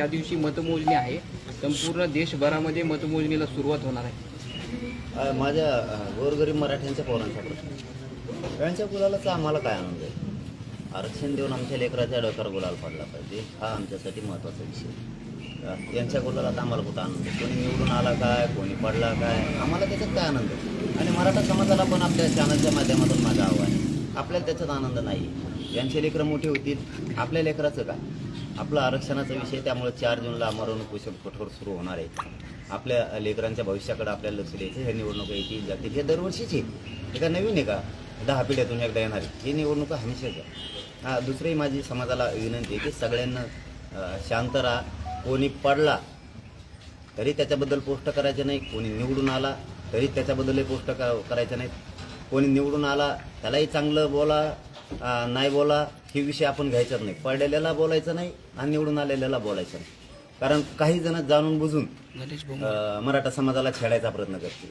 त्या दिवशी मतमोजणी आहे. संपूर्ण देशभरामध्ये मतमोजणीला सुरुवात होणार आहे. माझ्या गोरगरीब मराठ्यांच्या पोरांचा प्रश्न. त्यांच्या गुलालाचा आम्हाला काय आनंद आहे? आरक्षण देऊन आमच्या लेकराच्या डोक्यावर गुलाल पडला पाहिजे. हा आमच्यासाठी महत्त्वाचा विषय यांच्या गुलालात आम्हाला कुठं आनंद कोणी निवडून आला काय? कोणी पडला काय? आम्हाला त्याच्यात काय आनंद आहे? आणि मराठा समाजाला पण आपल्या चॅनलच्या माध्यमातून माझा आव्हान आहे. आपल्याला त्याच्यात आनंद नाही. यांचे लेकरं मोठे होतील. आपल्या लेकराचं काय? आपला आरक्षणाचा विषय त्यामुळे चार जूनला अमरण उपोषण कठोर सुरू होणार आहे. आपल्या लेकरांच्या भविष्याकडे आपल्याला लक्ष द्यायचं हे निवडणुका येतील जातील. हे दरवर्षीच आहे. नवीन आहे का? दहा पिढ्यातून एकदा येणार आहे. ही निवडणुका हमेशाच आहे. हा दुसरी माझी समाजाला विनंती आहे की सगळ्यांना शांत राहा. कोणी पडला तरी त्याच्याबद्दल पोस्ट करायचे नाही. कोणी निवडून आला तरी त्याच्याबद्दलही पोस्ट करायचं नाही. कोणी निवडून आला त्यालाही चांगलं बोला. नाही बोला हे विषय आपण घ्यायचाच नाही. पडलेल्याला बोलायचं नाही आणि निवडून आलेल्याला बोलायचं नाही. कारण काही जण जाणून बुजून मराठा समाजाला छेडायचा प्रयत्न करतील.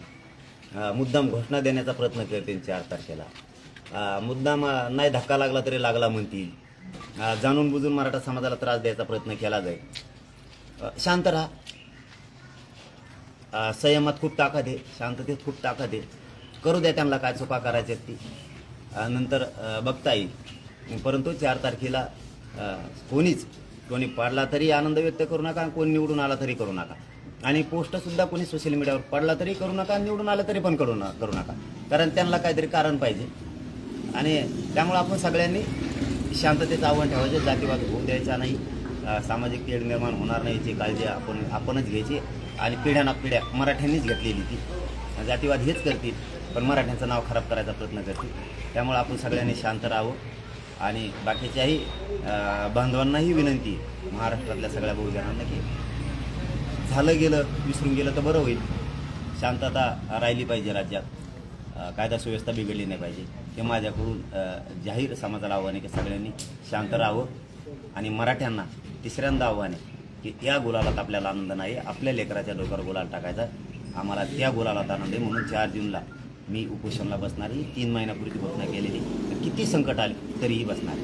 मुद्दाम घोषणा देण्याचा प्रयत्न करतील चार तारखेला. मुद्दाम नाही धक्का लागला तरी लागला म्हणतील. जाणून बुजून मराठा समाजाला त्रास द्यायचा प्रयत्न केला जाईल. शांत राहा. संयमात खूप ताकद आहे. शांततेत खूप ताकद आहे. करू द्या त्यांना काय चुका करायच्या ती. नंतर बघता येईल परंतु चार तारखेला कोणीच कोणी पाडला तरी आनंद व्यक्त करू नका कोणी निवडून आला तरी करू नका. आणि पोस्टसुद्धा कोणी सोशल मीडियावर पडला तरी करू नका निवडून आला तरी पण करू न करू नका. कारण त्यांना काहीतरी कारण पाहिजे. आणि त्यामुळं आपण सगळ्यांनी शांततेचं आव्हान ठेवायचं जातीवाद होऊ द्यायचा नाही सामाजिक तेढ निर्माण होणार नाही याची काळजी आपण आपणच घ्यायची. आणि पिढ्याना पिढ्या मराठ्यांनीच घेतलेली ती. जातीवाद हेच करतील. पण मराठ्यांचं नाव खराब करायचा प्रयत्न करतील. त्यामुळे आपण सगळ्यांनी शांत राहावं. आणि बाकीच्याही बांधवांनाही विनंती महाराष्ट्रातल्या सगळ्या बहुजनांना की झालं गेलं विसरून गेलं तर बरं होईल. शांतता राहिली पाहिजे राज्यात. कायदा सुव्यवस्था बिघडली नाही पाहिजे. हे माझ्याकडून जाहीर समाजाला आव्हान आहे की सगळ्यांनी शांत राहावं. आणि मराठ्यांना तिसऱ्यांदा आव्हान आहे की या गुलालात आपल्याला आनंद नाही. आपल्या लेकराच्या डोक्यावर गुलाल टाकायचा. आम्हाला त्या गुलालात आनंद आहे. म्हणून चार जूनला मी उपोषणला बसणार ही तीन महिन्यापूर्वी घोषणा केलेली. किती संकट आले तरीही बसणार.